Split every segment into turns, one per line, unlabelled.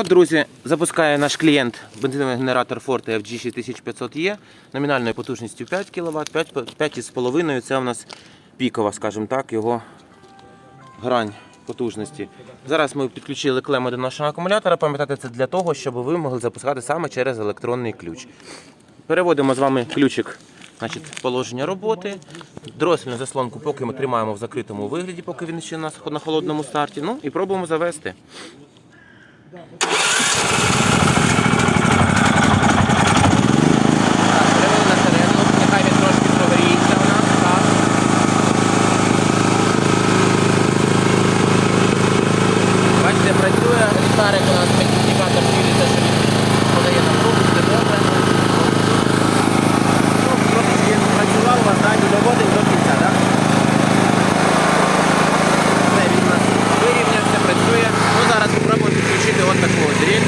От, друзі, запускає наш клієнт бензиновий генератор Forte FG6500E номінальною потужністю 5 кВт, 5,5 це у нас пікова, скажімо так, його грань потужності. Зараз ми підключили клему до нашого акумулятора. Пам'ятайте, це для того, щоб ви могли запускати саме через електронний ключ. Переводимо з вами ключик значить, положення роботи. Дросельну заслонку поки ми тримаємо в закритому вигляді, поки він ще у нас на холодному старті. Ну і пробуємо завести. Так, перевели на середину, нехай він трошки прогріється у нас. Так. Бачите, працює, ліхтарик у нас індикатор світиться, що він подає нам руку, все добре. Ну, трошечки працював, вас далі доводить до кінця, так? Все, він у нас вирівнявся, працює. Ну, зараз спробуємо підключити от таку от дріль.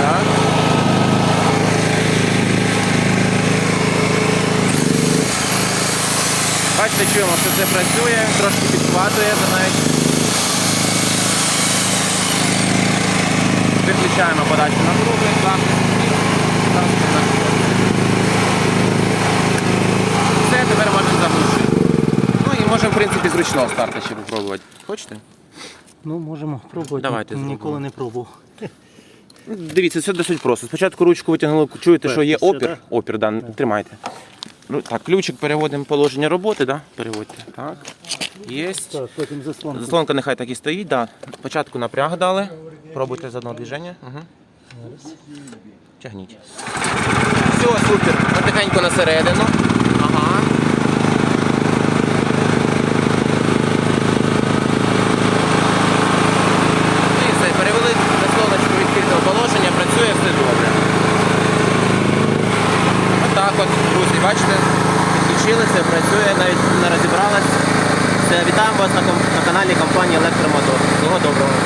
Так. Бачите, чуємо, що це працює, трошки підхватує, це навіть виключаємо подачу напруги, захист і ставимо на Все, тепер можемо заглушити. Ну і можемо, в принципі, з ручного старту ще попробувати. Хочете?
Ну, можемо пробувати.
Давайте
Ніколи не пробував.
Дивіться, все досить просто. Спочатку ручку витягнули, чуєте, що є опір. Опір, да, тримайте. Ну, так, ключик переводимо в положення роботи, да? переводьте. Так.
Заслонку.
Заслонка нехай так і стоїть, да. Спочатку напряг дали. Пробуйте з одного движення. Угу. Тягніть. Все, супер. Потихеньку на середину. Ага. І все, перевели заслоночку відкритого положення, працює все добре. Отак от, друзі, бачите, підключилися, працює, навіть не розібралась. Вітаємо вас на каналі компанії Електромотор. Всього доброго.